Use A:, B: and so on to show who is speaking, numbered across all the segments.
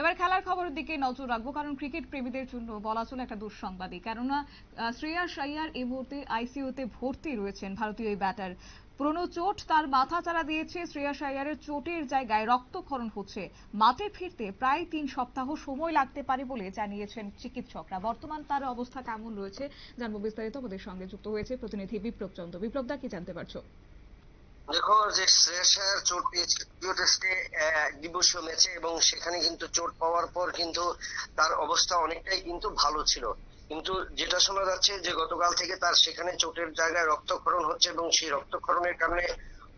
A: এবার খেলার খবরের দিকে নজর রাখব কারণ ক্রিকেট প্রেমীদের জন্য বলা চলে একটা দুঃসংবাদই। কেননা আহ, শ্রেয়াস আইয়ার এই মুহূর্তে আইসিইউতে ভর্তি রয়েছেন ভারতীয় এই ব্যাটার পুরনো চোট তার মাথা চারা দিয়েছে শ্রেয়াস আইয়ারের চোটের জায়গায় রক্তক্ষরণ হচ্ছে। মাঠে ফিরতে প্রায় তিন সপ্তাহ সময় লাগতে পারে বলে জানিয়েছেন চিকিৎসকরা। বর্তমান তার অবস্থা কেমন রয়েছে জানব বিস্তারিত। আমাদের সঙ্গে যুক্ত হয়েছে প্রতিনিধি বিপ্লব চন্দ্র। বিপ্লব দা কি জানতে পারছ?
B: দেখো যে চোট পেয়েছে টেস্টে দিবসীয় ম্যাচে এবং সেখানে কিন্তু চোট পাওয়ার পর কিন্তু তার অবস্থা অনেকটাই কিন্তু ভালো ছিল। কিন্তু যেটা শোনা যাচ্ছে যে গতকাল থেকে তার সেখানে চোটের জায়গায় রক্তক্ষরণ হচ্ছে এবং সেই রক্তক্ষরণের কারণে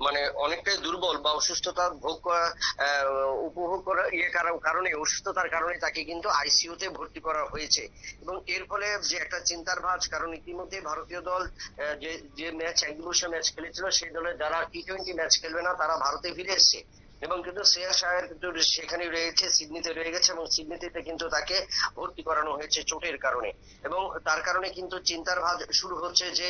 B: মানে অনেকটাই দুর্বল বা অসুস্থতা ভোগ উপভোগ ইয়ে কারণ- অসুস্থতার কারণে তাকে কিন্তু আইসিইউতে ভর্তি করা হয়েছে। এবং এর ফলে যে একটা চিন্তার ভাঁজ কারণ ইতিমধ্যে ভারতীয় দল যে যে ম্যাচ এক দিবসীয় ম্যাচ খেলেছিল, সেই দলের যারা টি টোয়েন্টি ম্যাচ খেলবে না, তারা ভারতে ফিরে এসছে। এবং কিন্তু শ্রেয়াস আয়ার কিন্তু সেখানে রয়েছে, সিডনিতে রয়ে গেছে এবং সিডনিতে কিন্তু তাকে ভর্তি করানো হয়েছে চোটের কারণে। এবং তার কারণে কিন্তু চিন্তার ভাঁজ শুরু হচ্ছে যে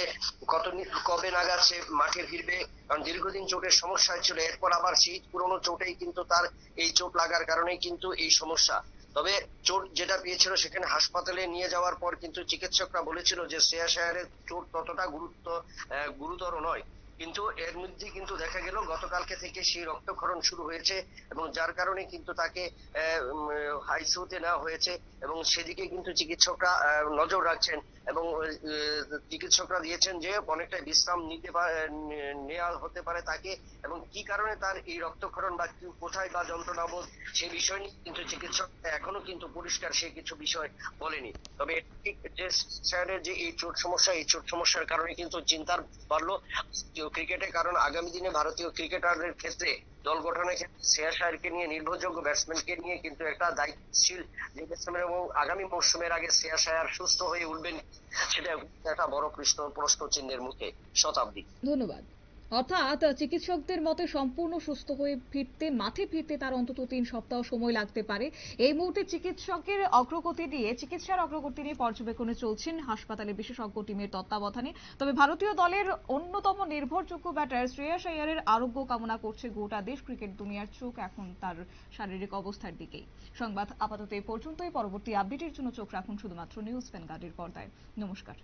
B: কত কবে নাগাদ সে মাঠে ফিরবে। কারণ দীর্ঘদিন চোটের সমস্যা ছিল, এরপর আবার সেই পুরনো চোটেই কিন্তু তার এই চোট লাগার কারণেই কিন্তু এই সমস্যা। তবে চোট যেটা পেয়েছিল সেখানে হাসপাতালে নিয়ে যাওয়ার পর কিন্তু চিকিৎসকরা বলেছিল যে শ্রেয়াস আয়ারের চোট ততটা গুরুত্ব গুরুতর নয়। কিন্তু এর মধ্যে কিন্তু দেখা গেল গতকালকে থেকে সেই রক্তক্ষরণ শুরু হয়েছে এবং যার কারণে কিন্তু তাকে আইসিউতে নেওয়া হয়েছে এবং সেদিকে কিন্তু চিকিৎসকরা নজর রাখছেন এবং চিকিৎসকরা দিয়েছেন যে অনেকটা বিশ্রাম নিতে নেওয়া হতে পারে তাকে এবং কি কারণে তার এই রক্তক্ষরণ বা কোথায় বা যন্ত্রণা বোধ সে বিষয় নিয়ে কিন্তু চিকিৎসক এখনও কিন্তু পরিষ্কার সে কিছু বিষয় বলেনি। তবে যে স্যারের যে এই চোট সমস্যা, এই চোট সমস্যার কারণে কিন্তু চিন্তার বাড়লো। ক্রিকেটে, কারণ আগামী দিনে ভারতীয় ক্রিকেটারদের ক্ষেত্রে দল গঠনের ক্ষেত্রে শ্রেয়া আয়ারকে নিয়ে, নির্ভরযোগ্য ব্যাটসম্যানকে নিয়ে কিন্তু একটা দায়িত্বশীল যে ব্যাটসম্যান এবং আগামী মৌসুমের আগে শ্রেয়া আয়ার সুস্থ হয়ে উঠবেন, সেটা একটা বড় প্রশ্ন প্রশ্ন চিহ্নের মুখে শতাব্দী।
A: ধন্যবাদ। অর্থাৎ চিকিৎসকদের মতে সম্পূর্ণ সুস্থ হয়ে ফিরতে, মাঠে ফিরতে তার অন্তত তিন সপ্তাহ সময় লাগতে পারে। এই মুহূর্তে চিকিৎসকের অগ্রগতি নিয়ে চিকিৎসার অগ্রগতি নিয়ে পর্যবেক্ষণে চলছেন হাসপাতালে বিশেষজ্ঞ টিমের তত্ত্বাবধানে। তবে ভারতীয় দলের অন্যতম নির্ভরযোগ্য ব্যাটার শ্রেয়াস আইয়ারের আরোগ্য কামনা করছে গোটা দেশ ক্রিকেট দুনিয়ার চোখ এখন তার শারীরিক অবস্থার দিকেই। সংবাদ আপাতত এ পর্যন্তই। পরবর্তী আপডেটের জন্য চোখ রাখুন শুধুমাত্র নিউজ ভ্যানগার্ডের পর্দায়। নমস্কার।